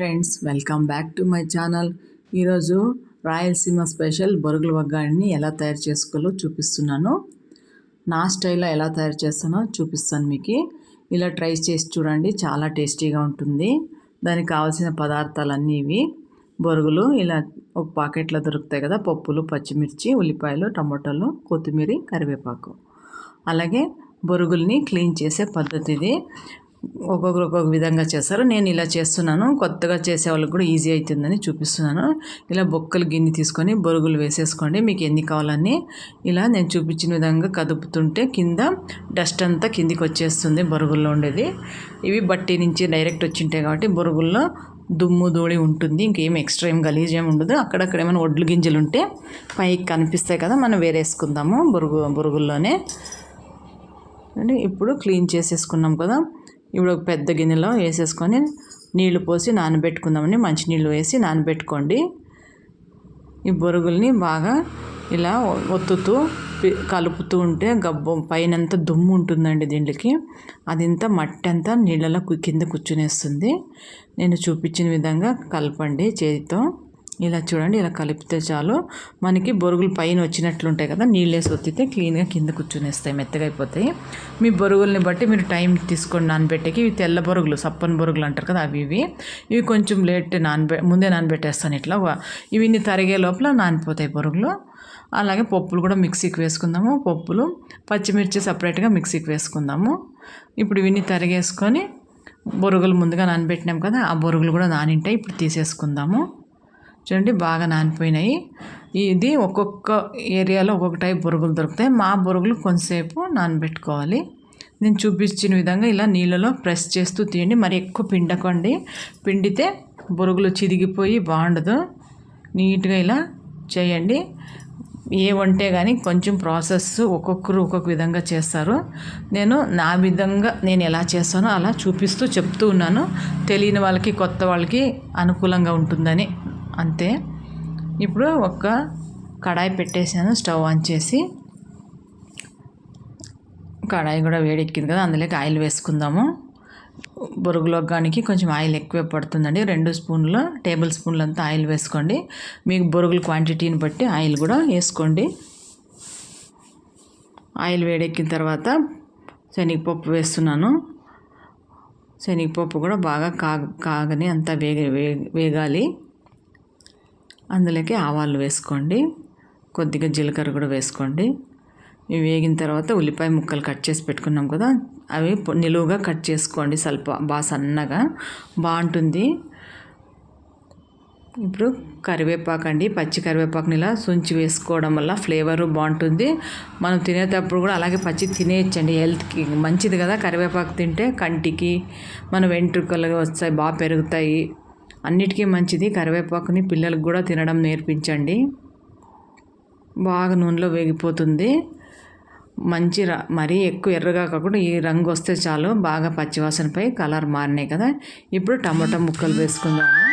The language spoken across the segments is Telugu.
Friends welcome back to my channel ఈరోజు రాయలసీమ స్పెషల్ బొరుగుల వగ్గాడిని ఎలా తయారు చేసుకోవాలో చూపిస్తున్నాను. నా స్టైల్లో ఎలా తయారు చేస్తానో చూపిస్తాను మీకు. ఇలా ట్రై చేసి చూడండి చాలా టేస్టీగా ఉంటుంది. దానికి కావాల్సిన పదార్థాలన్నీ ఇవి. బొరుగులు ఇలా ఒక పాకెట్లో దొరుకుతాయి కదా పప్పులు పచ్చిమిర్చి ఉల్లిపాయలు టమాటాలు కొత్తిమీర కరివేపాకు. అలాగే బొరుగుల్ని క్లీన్ చేసే పద్ధతి ఇది ఒక్కొక్కరు ఒక్కొక్క విధంగా చేస్తారు. నేను ఇలా చేస్తున్నాను. కొత్తగా చేసే వాళ్ళకి కూడా ఈజీ అవుతుందని చూపిస్తున్నాను. ఇలా బొక్కలు గిన్నె తీసుకొని బొరుగులు వేసేసుకోండి. మీకు ఎన్ని కావాలని ఇలా నేను చూపించిన విధంగా కదుపుతుంటే కింద డస్ట్ అంతా కిందికి వచ్చేస్తుంది బొరుగుల్లో ఉండేది. ఇవి బట్టి నుంచి డైరెక్ట్ వచ్చింటాయి కాబట్టి బొరుగుల్లో దుమ్ము ధూళి ఉంటుంది. ఇంకేం ఎక్స్ట్రా ఏం గలీజ్ ఏమి ఉండదు. అక్కడక్కడ ఏమైనా ఒడ్లు గింజలు ఉంటే పైకి కనిపిస్తాయి కదా మనం వేరేసుకుందాము బొరుగు బొరుగుల్లోనే. ఇప్పుడు క్లీన్ చేసేసుకున్నాం కదా. ఇప్పుడు ఒక పెద్ద గిన్నెలో వేసేసుకొని నీళ్ళు పోసి నానబెట్టుకుందామని మంచినీళ్ళు వేసి నానబెట్టుకోండి. ఈ బొరుగుల్ని బాగా ఇలా ఒత్తుతూ కలుపుతూ ఉంటే గబ్బు పైనంతా దుమ్ము ఉంటుందండి దీనికి ఇంత మట్టి అంతా నీళ్ళలో కింద కూర్చునేస్తుంది. నేను చూపించిన విధంగా కలపండి చేతితో. ఇలా చూడండి ఇలా కలిపితే చాలు. మనకి బొరుగులు పైన వచ్చినట్లుంటాయి కదా నీళ్ళేసి ఒత్తితే క్లీన్గా కింద కూర్చునేస్తాయి మెత్తగా అయిపోతాయి. మీ బొరుగుల్ని బట్టి మీరు టైం తీసుకొని నానబెట్టేకి. ఇవి తెల్ల బొరుగులు సప్పని బొరుగులు అంటారు కదా అవి ఇవి. ఇవి కొంచెం లేట్ నానబె ముందే నానబెట్టేస్తాను ఇట్లా. ఇవి తరిగే లోపల నానిపోతాయి బొరుగులు. అలాగే పప్పులు కూడా మిక్సీకి వేసుకుందాము పప్పులు. పచ్చిమిర్చి సపరేట్గా మిక్సీకి వేసుకుందాము. ఇప్పుడు ఇవన్నీ తరిగేసుకొని బొరుగులు ముందుగా నానబెట్టినాం కదా ఆ బొరుగులు కూడా నానింటాయి. ఇప్పుడు తీసేసుకుందాము. చూడండి బాగా నానిపోయినాయి. ఇది ఒక్కొక్క ఏరియాలో ఒక్కొక్క టైప్ బొరుగులు దొరుకుతాయి. మా బొరుగులు కొంతసేపు నానబెట్టుకోవాలి. నేను చూపించిన విధంగా ఇలా నీళ్ళలో ప్రెస్ చేస్తూ తీయండి మరి ఎక్కువ పిండకండి. పిండితే బొరుగులు చిరిగిపోయి బాగుండదు. నీట్గా ఇలా చేయండి. ఏ వంటే కానీ కొంచెం ప్రాసెస్ ఒక్కొక్కరు ఒక్కొక్క విధంగా చేస్తారు. నేను నా విధంగా నేను ఎలా చేస్తానో అలా చూపిస్తూ చెప్తూ ఉన్నాను. తెలియని వాళ్ళకి కొత్త వాళ్ళకి అనుకూలంగా ఉంటుందని అంతే. ఇప్పుడు ఒక కడాయి పెట్టేసాను స్టవ్ ఆన్ చేసి. కడాయి కూడా వేడెక్కింది కదా అందులోకి ఆయిల్ వేసుకుందాము. బొరుగులొగ్గానికి కొంచెం ఆయిల్ ఎక్కువ పడుతుందండి. రెండు స్పూన్లు టేబుల్ స్పూన్లు అంతా ఆయిల్ వేసుకోండి. మీకు బొరుగుల క్వాంటిటీని బట్టి ఆయిల్ కూడా వేసుకోండి. ఆయిల్ వేడెక్కిన తర్వాత శనగపప్పు వేస్తున్నాను. శనగపప్పు కూడా బాగా కాగ కాగని అంతా వేగ వేగాలి. అందులోకి ఆవాలు వేసుకోండి. కొద్దిగా జీలకర్ర కూడా వేసుకోండి. ఇవి వేగిన తర్వాత ఉల్లిపాయ ముక్కలు కట్ చేసి పెట్టుకున్నాం కదా అవి నిలువుగా కట్ చేసుకోండి స్వల్ప బాగా సన్నగా. బాగుంటుంది. ఇప్పుడు కరివేపాకు అండి పచ్చి కరివేపాకుని ఇలా సుంచి వేసుకోవడం వల్ల ఫ్లేవరు బాగుంటుంది. మనం తినేటప్పుడు కూడా అలాగే పచ్చి తినేయచ్చండి. హెల్త్కి మంచిది కదా కరివేపాకు తింటే కంటికి. మన వెంట్రుకలు వస్తాయి బాగా పెరుగుతాయి. అన్నిటికీ మంచిది. కరివేపాకుని పిల్లలకు కూడా తినడం నేర్పించండి. బాగా నూనెలో వేగిపోతుంది. మంచి మరీ ఎక్కువ ఎర్రగా కాకుండా ఈ రంగు వస్తే చాలు. బాగా పచ్చివాసనపై కలర్ మారినాయి కదా. ఇప్పుడు టమాటా ముక్కలు వేసుకుందాము.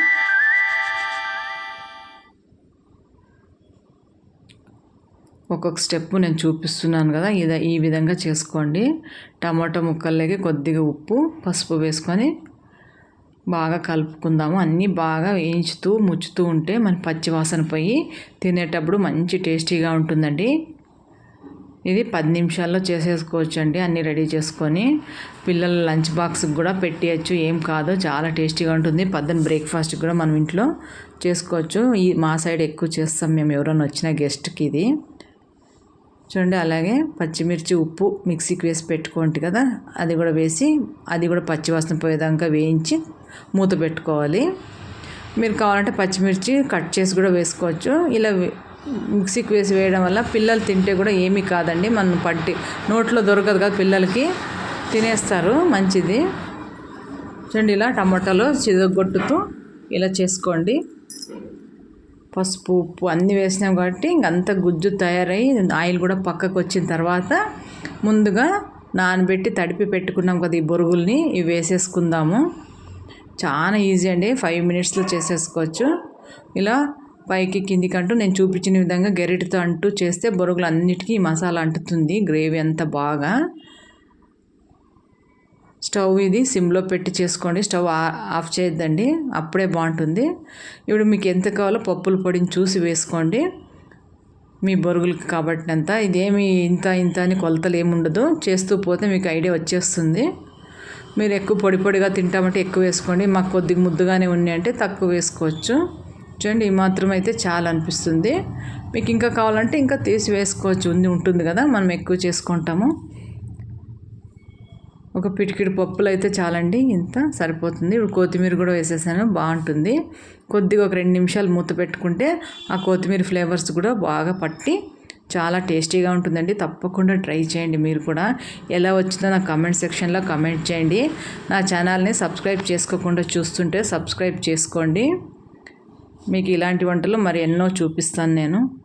ఒక్కొక్క స్టెప్ నేను చూపిస్తున్నాను కదా. ఇది ఈ విధంగా చేసుకోండి. టమాటా ముక్కల్లోకి కొద్దిగా ఉప్పు పసుపు వేసుకొని బాగా కలుపుకుందాము. అన్నీ బాగా వేయించుతూ ముచ్చుతూ ఉంటే మన పచ్చివాసన పోయి తినేటప్పుడు మంచి టేస్టీగా ఉంటుందండి. ఇది పది నిమిషాల్లో చేసేసుకోవచ్చు అండి అన్నీ రెడీ చేసుకొని పిల్లల లంచ్ బాక్స్కి కూడా పెట్టేయచ్చు. ఏం కాదు చాలా టేస్టీగా ఉంటుంది. పద్దన బ్రేక్ఫాస్ట్ కూడా మనం ఇంట్లో చేసుకోవచ్చు. ఈ మా సైడ్ ఎక్కువ చేస్తాం మేము ఎవరైనా వచ్చిన గెస్ట్కి ఇది. చూడండి అలాగే పచ్చిమిర్చి ఉప్పు మిక్సీకి వేసి పెట్టుకోండి కదా. అది కూడా వేసి అది కూడా పచ్చివాసన పోయేదాకా వేయించి మూత పెట్టుకోవాలి. మీరు కావాలంటే పచ్చిమిర్చి కట్ చేసి కూడా వేసుకోవచ్చు. ఇలా మిక్సీకి వేసి వేయడం వల్ల పిల్లలు తింటే కూడా ఏమీ కాదండి. మనం పట్టి నోట్లో దొరకదు కదా పిల్లలకి. తినేస్తారు మంచిది. చూడండి ఇలా టమాటాలు చిదగొట్టుతూ ఇలా చేసుకోండి. పసుపు ఉప్పు అన్నీ వేసినాం కాబట్టి ఇంకంత గుజ్జు తయారై ఆయిల్ కూడా పక్కకు వచ్చిన తర్వాత ముందుగా నానబెట్టి తడిపి పెట్టుకున్నాం కదా ఈ బొరుగుల్ని ఇవి వేసేసుకుందాము. చాలా ఈజీ అండి ఫైవ్ మినిట్స్లో చేసేసుకోవచ్చు. ఇలా పైకి కిందికి అంటూ నేను చూపించిన విధంగా గెరిటితో అంటూ చేస్తే బొరుగులు అన్నిటికీ మసాలా అంటుతుంది గ్రేవీ అంతా బాగా. స్టవ్ ఇది సిమ్లో పెట్టి చేసుకోండి. స్టవ్ ఆఫ్ చేయొద్దండి. అప్పుడే బాగుంటుంది. ఇప్పుడు మీకు ఎంత కావాలో పప్పుల పొడిని చూసి వేసుకోండి. మీ బొరుగులకి కాబట్టినంత. ఇదేమి ఇంత ఇంత అని కొలతలు ఏమి ఉండదు. చేస్తూ పోతే మీకు ఐడియా వచ్చేస్తుంది. మీరు ఎక్కువ పొడి పొడిగా తింటామంటే ఎక్కువ వేసుకోండి. మాకు కొద్దిగా ముద్దుగానే ఉన్నాయంటే తక్కువ వేసుకోవచ్చు. చూడండి ఈ మాత్రం అయితే చాలా అనిపిస్తుంది. మీకు ఇంకా కావాలంటే ఇంకా తీసి వేసుకోవచ్చు. ఉంది ఉంటుంది కదా. మనం ఎక్కువ చేసుకుంటాము. ఒక పిటికిడి పప్పులు అయితే చాలండి. ఇంత సరిపోతుంది. ఇప్పుడు కొత్తిమీర కూడా వేసేసాను. బాగుంటుంది. కొద్దిగా ఒక రెండు నిమిషాలు మూత పెట్టుకుంటే ఆ కొత్తిమీర ఫ్లేవర్స్ కూడా బాగా పట్టి చాలా టేస్టీగా ఉంటుందండి. తప్పకుండా ట్రై చేయండి మీరు కూడా. ఎలా వచ్చిందో నా కమెంట్ సెక్షన్లో కమెంట్ చేయండి. నా ఛానల్ని సబ్స్క్రైబ్ చేసుకోకుండా చూస్తుంటే సబ్స్క్రైబ్ చేసుకోండి. మీకు ఇలాంటి వంటలు మరి ఎన్నో చూపిస్తాను నేను.